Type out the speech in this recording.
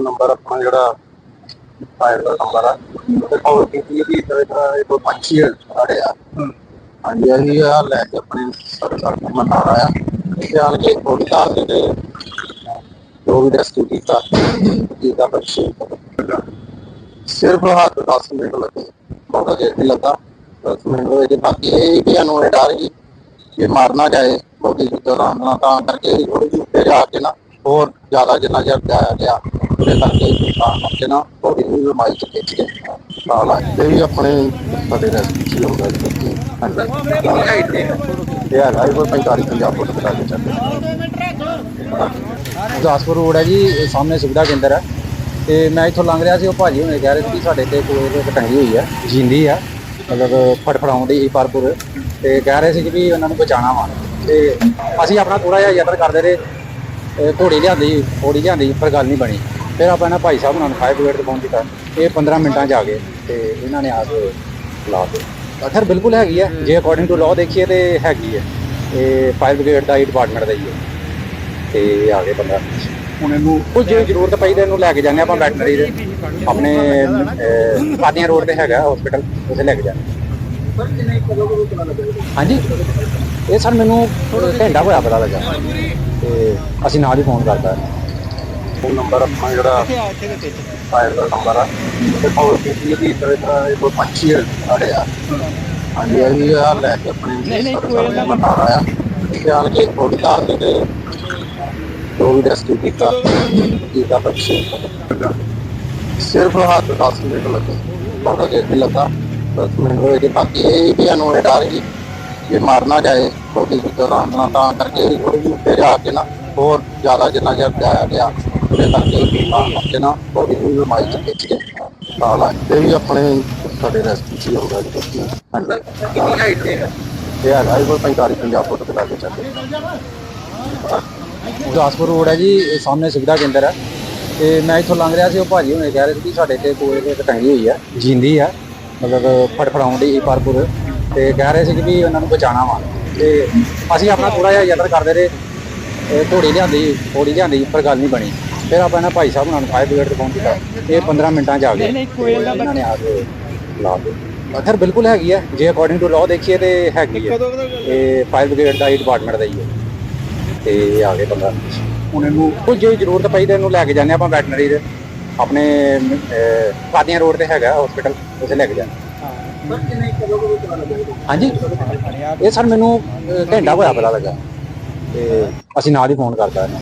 Phone number ਆਪਣਾ ਜਿਹੜਾ fire ਦਾ number ਆ। ਤੇ ਕਾਲ ਕੀਤੀ ਵੀ ਇਧਰ ਇਧਰ ਇਹ ਕੋਈ ਪੰਛੀ ਆੜੇ ਆ। ਹਾਂਜੀ ਅਸੀਂ ਆ ਲੈ ਕੇ ਆਪਣੀ ਸਰਕਾਰ ਨੂੰ ਮਨਾ ਆਇਆ ਤੇ ਆਣ ਕੇ ਥੋੜੀ ਦੇ ਤੇ ਜੋ ਵੀ ਰੈਸਕਿਊ ਕੀਤਾ ਕੀਤਾ ਬੱਚੇ ਸਿਰਫ ਹੱਥ 10 ਮਿੰਟ ਲੱਗੇ। ਬਹੁਤ ਨਹੀਂ ਲੱਗਾ। 10 ਮਿੰਟ ਵਿੱਚ ਬਾਕੀ ਇਹ ਵੀ ਸਾਨੂੰ ਇਹ ਡਰ ਸੀ ਕਿ ਮਾਰਨਾ ਜਾਏ ਬਹੁਤੀ ਦੌਰਾਨ ਨਾ ਤਾਂ ਕਰਕੇ ਥੋੜੀ ਜਿਹੀ ਉੱਤੇ ਜਾ ਕੇ ਨਾ ਹੋਰ ਜ਼ਿਆਦਾ ਜਿੰਨਾ ਚਿਰ ਜਾਇਆ ਗਿਆ। ਉਹਦੇ ਕਰਕੇ ਤਾਂ ਨਾ ਥੋੜੀ ਜਿਹੀ ਲੰਮਾਈ ਚ ਖਿੱਚ ਕੇ ਤਾਂ ਲਾ ਵੀ ਆਪਣੇ ਸਾਡੇ ਰੈਸਕਿਊ ਹੋ ਗਏ ਹਾਂਜੀ। ਇਹ ਹੈਗਾ ਇਹ ਕੋਈ 45 50 ਫੁੱਟ ਤੱਕ ਕੇ ਚੱਲਦੇ ਗੁਰਦਾਸਪੁਰ ਰੋਡ ਹੈ ਜੀ ਸਾਹਮਣੇ ਸੁਵਿਧਾ ਕੇਂਦਰ ਹੈ। ਤੇ ਮੈਂ ਇੱਥੋਂ ਲੰਘ ਰਿਹਾ ਸੀ, ਉਹ ਭਾਜੀ ਹੁਣੇ ਕਹਿ ਰਹੇ ਸੀ ਕਿ ਸਾਡੇ ਤੇ ਕੋਈ ਇੱਕ ਟੰਗੀ ਹੋਈ ਹੈ, ਜਿੰਦੀ ਆ ਮਤਲਬ ਫੜਫੜਾਉਣ ਦੀ ਪਾਰਪੁਰ ਤੇ ਕਹਿ ਰਹੇ ਸੀ ਕਿ ਵੀ ਉਹਨਾਂ ਨੂੰ ਬਚਾਉਣਾ ਵਾ। ਤੇ ਅਸੀਂ ਆਪਣਾ ਥੋੜਾ ਜਿਹਾ ਯਤਨ ਕਰਦੇ ਰਹੇ। ਘੋੜੀ ਲਿਆਂਦੀ ਘੋੜੀ ਲਿਆਂਦੀ ਪਰ ਗੱਲ ਨਹੀਂ ਬਣੀ। ਫਿਰ ਆਪਾਂ ਇਹਨਾਂ ਭਾਈ ਸਾਹਿਬ ਉਹਨਾਂ ਨੂੰ ਫਾਇਰ ਬ੍ਰਿਗੇਡ ਤੇ ਫੋਨ ਕੀਤਾ। ਇਹ 15 ਮਿੰਟਾਂ 'ਚ ਆ ਗਏ ਤੇ ਇਹਨਾਂ ਨੇ ਆ ਕੇ ਲਾ ਦੇ ਅਥਰ ਬਿਲਕੁਲ ਹੈਗੀ ਹੈ ਜੇ ਅਕੋਰਡਿੰਗ ਟੂ ਲਾਅ ਦੇਖੀਏ ਤੇ ਹੈਗੀ ਹੈ ਇਹ ਫਾਇਰ ਬ੍ਰਿਗੇਡ ਦਾ ਹੀ ਡਿਪਾਰਟਮੈਂਟ ਦਾ ਹੀ ਹੈ ਤੇ ਆ ਗਏ 15 ਹੁਣ ਇਹਨੂੰ ਉਹ ਜੇ ਜ਼ਰੂਰਤ ਪਈ ਤੇ ਇਹਨੂੰ ਲੈ ਕੇ ਜਾਂਦੇ ਆਪਾਂ ਵੈਟਨਰੀ ਦੇ। ਆਪਣੇ ਪਾਦੀਆਂ ਰੋਡ ਤੇ ਹੈਗਾ ਹਸਪੀਟਲ ਉੱਥੇ ਲੈ ਕੇ ਜਾਂਦੇ ਹਾਂਜੀ। ਇਹ ਸਰ ਮੈਨੂੰ ਘੰਟਾ ਹੋਇਆ ਪਤਾ ਲੱਗਾ। ਤੇ ਅਸੀਂ ਨਾਲ ਹੀ ਫੋਨ ਕਰਤਾ। ਫੋਨ ਨੰਬਰ ਆਪਣਾ ਜਿਹੜਾ ਫਾਇਰ ਦਾ ਨੰਬਰ ਆ। ਤੇ ਕੀਤੀ ਵੀ ਇਧਰ ਇਧਰ ਇਹ ਕੋਈ ਪੰਛੀ ਆੜੇ ਆ। ਹਾਂਜੀ ਅਸੀਂ ਆ ਲੈ ਕੇ ਆਪਣੀ ਸਰਕਾਰ ਨੂੰ। ਮਨਾ ਆਇਆ ਤੇ ਆਣ ਕੇ ਤਾਰ ਦੇ ਤੇ ਜੋ ਵੀ ਰੈਸਕਿਊ ਕੀਤਾ ਕੀਤਾ ਬੱਚੇ ਸਿਰਫ ਹੱਥ 10 ਮਿੰਟ ਲੱਗੇ ਬਹੁਤ ਨਹੀਂ ਲੱਗਾ। 10 ਮਿੰਟ ਹੋਏ ਤੇ ਬਾਕੀ ਇਹ ਵੀ ਸਾਨੂੰ ਇਹ ਡਰ ਸੀ ਕਿ ਮਾਰਨਾ ਜਾਏ ਕੋਈ ਦੌਰਾਨ ਨਾ ਤਾਂ ਕਰਕੇ ਥੋੜੀ ਜਿਹੀ ਉੱਤੇ ਜਾ ਕੇ ਨਾ ਹੋਰ ਜ਼ਿਆਦਾ ਜਿੰਨਾ ਚਿਰ ਜਾਇਆ ਗਿਆ। ਉਹਦੇ ਕਰਕੇ ਤਾਂ ਕਰਕੇ ਨਾ ਥੋੜੀ ਜਿਹੀ ਲੰਮਾਈ ਚ ਖਿੱਚ ਕੇ ਤਾਂ ਵੀ ਆਪਣੇ ਸਾਡੇ ਰੈਸਕਿਊ ਹੋ ਗਿਆ ਜੀ ਕਿੰਨੀ ਹਾਈਟ ਤੇ ਇਹ ਹੈਗਾ ਇਹ ਕੋਈ 45 50 ਫੁੱਟ ਤੱਕ ਕੇ ਚੱਲਦੇ ਗੁਰਦਾਸਪੁਰ ਰੋਡ ਹੈ ਜੀ, ਇਹ ਸਾਹਮਣੇ ਸੁਵਿਧਾ ਕੇਂਦਰ ਹੈ। ਤੇ ਮੈਂ ਇੱਥੋਂ ਲੰਘ ਰਿਹਾ ਸੀ, ਉਹ ਭਾਜੀ ਹੁਣੇ ਕਹਿ ਰਹੇ ਸੀ ਕਿ ਸਾਡੇ ਤੇ ਕੋਈ ਇੱਕ ਟੰਗੀ ਹੋਈ ਹੈ, ਜਿੰਦੀ ਹੈ, ਮਤਲਬ ਫੜਫੜਾਉਣ ਦੀ ਪਾਰਪੁਰ ਤੇ ਕਹਿ ਰਹੇ ਸੀ ਕਿ ਵੀ ਉਹਨਾਂ ਨੂੰ ਬਚਾਉਣਾ ਵਾ। ਤੇ ਅਸੀਂ ਆਪਣਾ ਥੋੜਾ ਜਿਹਾ ਯਤਨ ਕਰਦੇ ਰਹੇ। ਇਹ ਘੋੜੀ ਲਿਆਂਦੀ ਘੋੜੀ ਲਿਆਂਦੀ, ਪਰ ਗੱਲ ਨਹੀਂ ਬਣੀ। ਫਿਰ ਆਪਾਂ ਇਹਨਾਂ ਭਾਈ ਸਾਹਿਬ ਉਹਨਾਂ ਨੂੰ ਫਾਇਰ ਬ੍ਰਿਗੇਡ ਤੇ ਫੋਨ ਕੀਤਾ ਇਹ 15 ਮਿੰਟਾਂ 'ਚ ਆ ਗਏ। ਇਹਨਾਂ ਨੇ ਆ ਕੇ ਲਾ ਦੇ ਅਥਰ ਬਿਲਕੁਲ ਹੈਗੀ ਹੈ ਜੇ ਅਕੋਰਡਿੰਗ ਟੂ ਲਾਅ ਦੇਖੀਏ ਤੇ ਹੈਗੀ ਹੈ ਇਹ ਫਾਇਰ ਬ੍ਰਿਗੇਡ ਦਾ ਹੀ ਡਿਪਾਰਟਮੈਂਟ ਦਾ ਹੀ ਹੈ ਤੇ ਆ ਗਏ ਬੰਦਾ ਹੁਣ ਇਹਨੂੰ ਉਹ ਜੇ ਜ਼ਰੂਰਤ ਪਈ ਤੇ ਇਹਨੂੰ ਲੈ ਕੇ ਜਾਂਦੇ ਆਪਾਂ ਵੈਟਨਰੀ ਦੇ। ਆਪਣੇ ਪਾਦੀਆਂ ਰੋਡ ਤੇ ਹੈਗਾ ਹਸਪੀਟਲ ਉੱਥੇ ਲੈ ਕੇ ਜਾਂਦੇ ਹਾਂਜੀ। ਇਹ ਸਰ ਮੈਨੂੰ ਘੰਟਾ ਹੋਇਆ ਪਤਾ ਲੱਗਾ। ਤੇ ਅਸੀਂ ਨਾਲ ਹੀ ਫੋਨ ਕਰਤਾ